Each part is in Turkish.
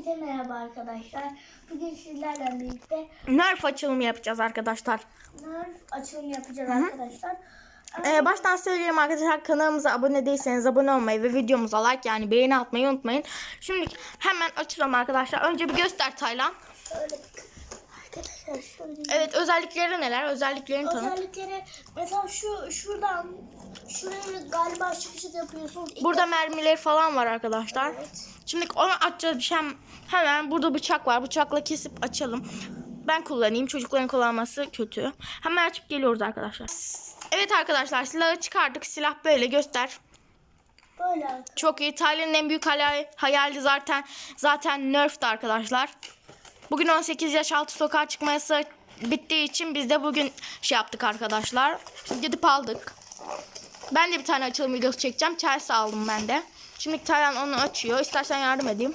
Hepinize merhaba arkadaşlar. Bugün sizlerle birlikte Nerf açılımı yapacağız arkadaşlar. Nerf açılımı yapacağız arkadaşlar. Ee, baştan söyleyeyim arkadaşlar kanalımıza abone değilseniz abone olmayı ve videomuza like yani beğeni atmayı unutmayın. Şimdi hemen açalım arkadaşlar. Önce bir göster Taylan. Şöyle arkadaşlar şöyle. Evet özellikleri neler? Özelliklerini tanıt. Özellikleri mesela şu şuradan şuraya galiba çıkışı yapıyorsunuz. İlk Burada defa- mermileri falan var arkadaşlar. Evet. Şimdi onu açacağız bir şey. Hemen burada bıçak var. Bıçakla kesip açalım. Ben kullanayım. Çocukların kullanması kötü. Hemen açıp geliyoruz arkadaşlar. Evet arkadaşlar silahı çıkardık. Silah böyle göster. Böyle. Çok iyi. Taylan'ın en büyük hayali, hayali zaten zaten Nerf'ti arkadaşlar. Bugün 18 yaş altı sokağa çıkma yasağı bittiği için biz de bugün şey yaptık arkadaşlar. Gidip aldık. Ben de bir tane açılım videosu çekeceğim. Chelsea aldım ben de. Şimdi Taylan onu açıyor. İstersen yardım edeyim.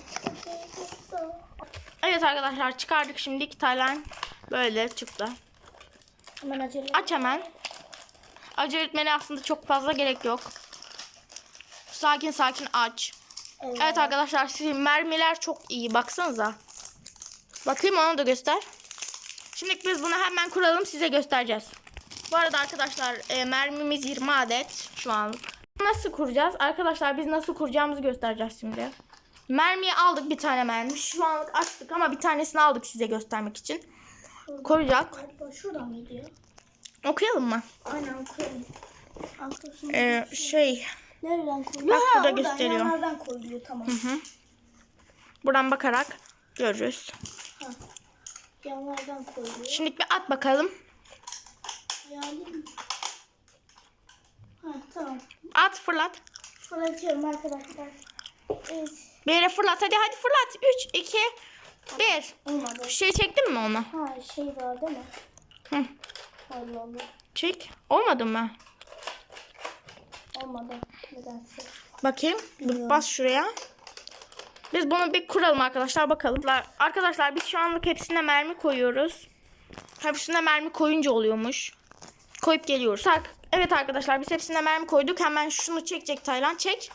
Evet arkadaşlar çıkardık şimdi. Taylan böyle çıktı. Hemen açalım. Aç hemen. Acele etmene aslında çok fazla gerek yok. Sakin sakin aç. Evet. Evet arkadaşlar sizin mermiler çok iyi. Baksanıza. Bakayım onu da göster. Şimdi biz bunu hemen kuralım size göstereceğiz. Bu arada arkadaşlar e, mermimiz 20 adet şu anlık. Nasıl kuracağız? Arkadaşlar biz nasıl kuracağımızı göstereceğiz şimdi. Mermiyi aldık bir tane mermi. Şu anlık açtık ama bir tanesini aldık size göstermek için. Koyacak. Galiba şuradan ya? Okuyalım mı? Aynen. Arkasını Ee, şey Nereden koyuluyor? Bak, Ha, burada gösteriyor. Yanlardan koyuluyor tamam. buradan bakarak görürüz. Ha. Yanlardan koyuluyor. Şimdi bir at bakalım. Yani Ha tamam. At fırlat. Fırlatıyorum arkadaşlar. Evet. Bir yere fırlat hadi hadi fırlat. 3, 2, 1. Olmadı. Şey çektin mi onu? Ha şey var değil mi? Hı. Allah Allah. Çek. Olmadı mı? Olmadı. Nedense. Bakayım. Bilmiyorum. Bas şuraya. Biz bunu bir kuralım arkadaşlar bakalım. Arkadaşlar biz şu anlık hepsine mermi koyuyoruz. Hepsine mermi koyunca oluyormuş. Koyup geliyoruz. Tak. Evet arkadaşlar biz hepsine mermi koyduk. Hemen şunu çekecek Taylan. Çek.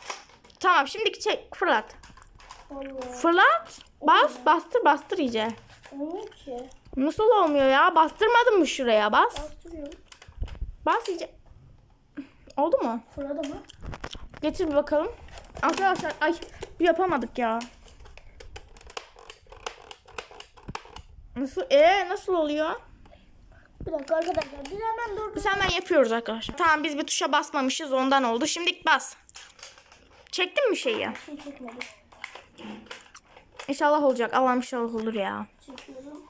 Tamam şimdiki çek. Fırlat. Allah. Fırlat. Bas. Bastır bastır iyice. Olmuyor ki. Nasıl olmuyor ya? Bastırmadın mı şuraya? Bas. Bastırıyorum. Bas iyice. Oldu mu? Fırladı mı? Getir bir bakalım. Arkadaşlar ay yapamadık ya. Nasıl? Ee nasıl oluyor? Bir dakika arkadaşlar. Bir hemen dur. Biz hemen yapıyoruz arkadaşlar. Tamam biz bir tuşa basmamışız ondan oldu. Şimdi bas. Çektin mi şeyi? Şey çekmedi. İnşallah olacak. Allah'ım inşallah olur ya. Çekiyorum.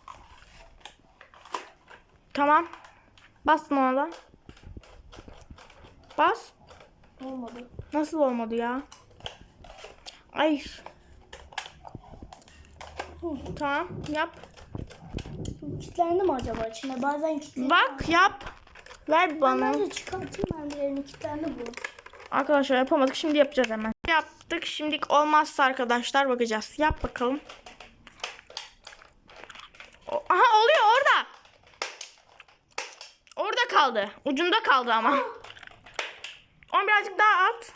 Tamam. Bastın ona da. Bas. Olmadı. Nasıl olmadı ya? Ay. Tamam yap. Kilitlendi mi acaba içine? Bazen kilitlendi. Bak yap. Ver bana. Ben de çıkartayım ben de elini kilitlendi bu. Arkadaşlar yapamadık. Şimdi yapacağız hemen. Yaptık. Şimdilik olmazsa arkadaşlar bakacağız. Yap bakalım. Aha oluyor orada. Orada kaldı. Ucunda kaldı ama. Onu birazcık daha at.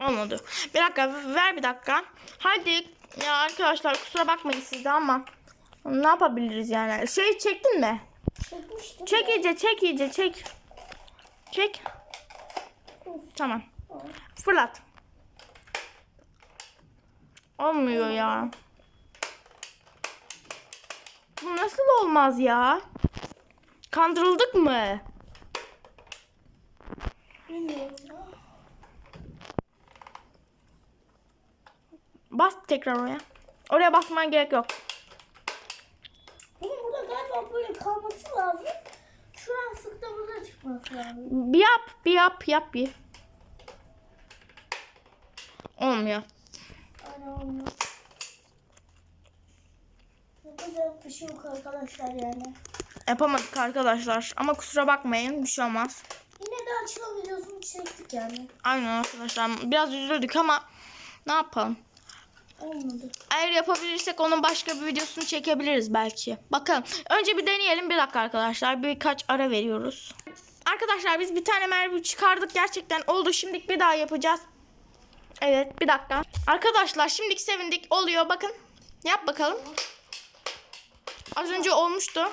Olmadı. Bir dakika ver bir dakika. Hadi ya arkadaşlar kusura bakmayın siz de ama ne yapabiliriz yani? Şey çektin mi? Çekmiştim. Çek iyice, çek iyice, çek. Çek. Tamam. Fırlat. Olmuyor ya. Bu nasıl olmaz ya? Kandırıldık mı? Bilmiyorum ya. Bas tekrar oraya. Oraya basman gerek yok. Bunun burada galiba böyle kalması lazım. Şuran sık da burada çıkması lazım. Bir yap, bir yap, yap bir. Olmuyor. Aynen olmuyor. Yapacak bir şey yok arkadaşlar yani. Yapamadık arkadaşlar. Ama kusura bakmayın, bir şey olmaz. Yine de açılım videosunu çektik yani. Aynen arkadaşlar. Biraz üzüldük ama ne yapalım? Olmadı. Eğer yapabilirsek onun başka bir videosunu çekebiliriz belki. Bakalım. Önce bir deneyelim. Bir dakika arkadaşlar. Birkaç ara veriyoruz. Arkadaşlar biz bir tane mermi çıkardık. Gerçekten oldu. Şimdi bir daha yapacağız. Evet bir dakika. Arkadaşlar şimdiki sevindik oluyor bakın. Yap bakalım. Az önce olmuştu.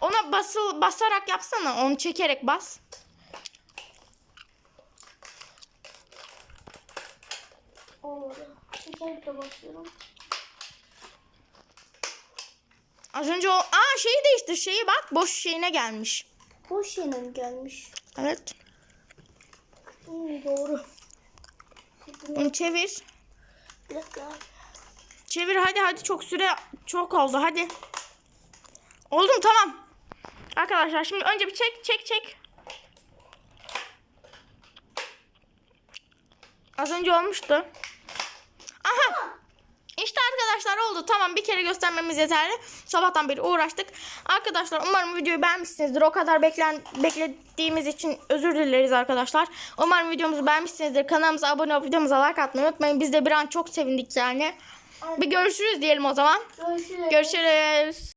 Ona basıl basarak yapsana. Onu çekerek bas. Olmadı. Basıyorum. Az önce o aa şeyi değiştir. Şeyi bak boş şeyine gelmiş. Boş yerine mi gelmiş? Evet. Hmm, doğru. Onu çevir. Bir dakika. Çevir hadi hadi çok süre çok oldu hadi. Oldu mu tamam. Arkadaşlar şimdi önce bir çek çek çek. Az önce olmuştu. Arkadaşlar oldu. Tamam bir kere göstermemiz yeterli. Sabahtan beri uğraştık. Arkadaşlar umarım videoyu beğenmişsinizdir. O kadar beklen beklediğimiz için özür dileriz arkadaşlar. Umarım videomuzu beğenmişsinizdir. Kanalımıza abone olup videomuza like atmayı unutmayın. Biz de bir an çok sevindik yani. Bir görüşürüz diyelim o zaman. Görüşürüz. Görüşürüz.